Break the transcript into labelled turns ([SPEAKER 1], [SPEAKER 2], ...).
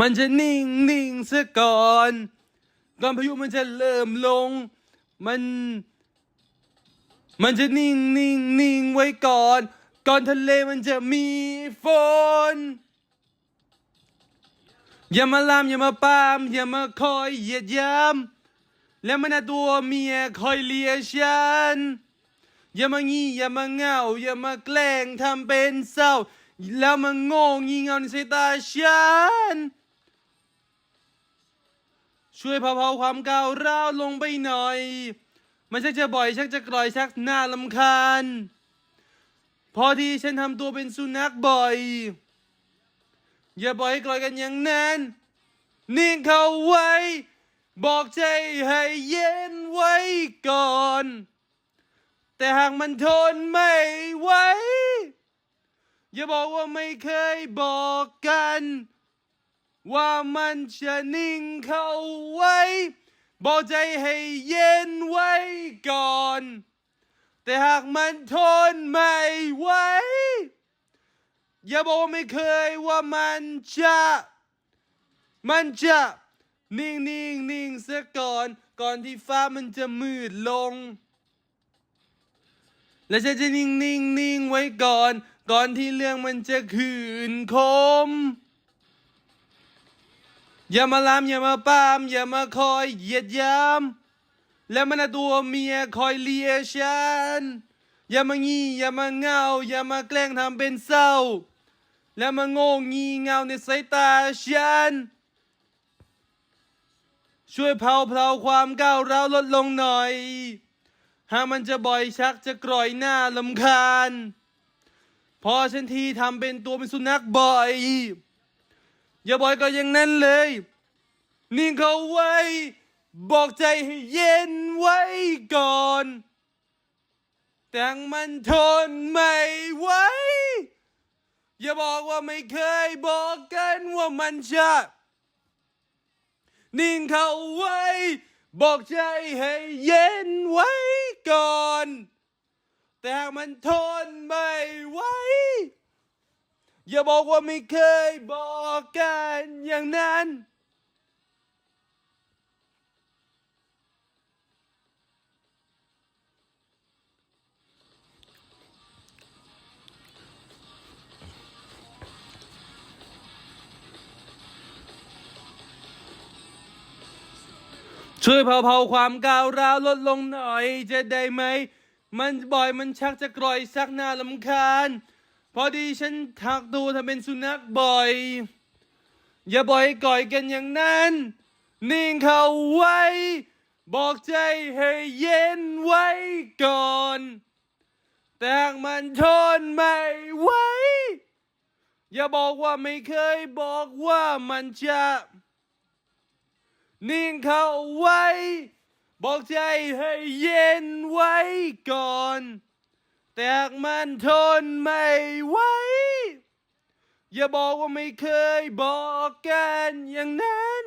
[SPEAKER 1] มันจะนิ่งนิ่งซะก่อนก่อนพายุมันจะเริ่มลง มัน มันจะนิ่งนิ่งนิ่งไว้ก่อน ก่อนทะเลมันจะมีฝน อย่ามาลามอย่ามาปาม อย่ามาคอยเหยียดยามและมันเอาตัวเมียคอยเลียฉัน อย่ามางี้อย่ามาเงาอย่ามาแกล้งทำเป็นเศร้าแล้วมาโง่งีเงาในสายตาฉัน ช่วยเผาๆความก้าวร้าวลงไปหน่อย มันชักจะบ่อยชักจะกร่อยชักหน้าลำคาญ พอที่ฉันทำตัวเป็นสุนัขบ่อย อย่าปล่อยให้กร่อยกันอย่างนั้นนิ่งเขาไว้ บอกใจให้เย็นไว้ก่อน แต่หากมันทนไม่ไหวอย่าบอกว่าไม่เคยบอกกัน ว่ามันจะนิ่งเข้าไว้ บอกใจให้เย็นไว้ก่อน แต่หากมันทนไม่ไหวอย่าบอกว่าไม่เคยว่ามันจะ มันจะ นิ่งนิ่งนิ่งเสียก่อน ก่อนที่ฟ้ามันจะมืดลง และฉันจะนิ่งนิ่งนิ่งไว้ก่อน ก่อนที่เรื่องมันจะขืนคม อย่ามาลามอย่ามาปามอย่ามาคอยเหยียดยามและมันตัวเมียคอยเลียฉันอย่ามางี้อย่ามาเงาอย่ามาแกล้งทำเป็นเศร้า และมาโง่งีเงาในสายตาฉันช่วยเผาเพลาความก้าวร้าวลดลงหน่อย หากมันจะบ่อยชักจะกร่อยหน้าลำคาญ พอฉันทีทำเป็นตัวเป็นสุนัขบ่อย อย่าบ่อยก็อย่างนั้นเลย นิ่งเขาไว้ บอกใจให้เย็นไว้ก่อน แต่มันทนไม่ไหวอย่าบอกว่าไม่เคยบอกกันว่ามันจะนิ่งเขาไว้ บอกใจให้เย็นไว้ก่อน แต่มันทนไม่ไหว อย่าบอกว่าไม่เคยบอกกันอย่างนั้น ช่วยเผาๆความก้าวร้าวลดลงหน่อยจะได้ไหม มันบ่อยมันชักจะกร่อยชักหน้าลำคาญ พอดีฉันทักตัวทำเป็นสุนัขบ่อย อย่าบ่อยก่อยกันอย่างนั้น นิ่งเข้าไว้ บอกใจให้เย็นไว้ก่อน แต่มันทนไม่ไหวอย่าบอกว่าไม่เคยบอกว่ามันจะ นิ่งเข้าไว้ บอกใจให้เย็นไว้ก่อน แต่มันทนไม่ไหว อย่าบอกว่าไม่เคยบอกกันอย่างนั้น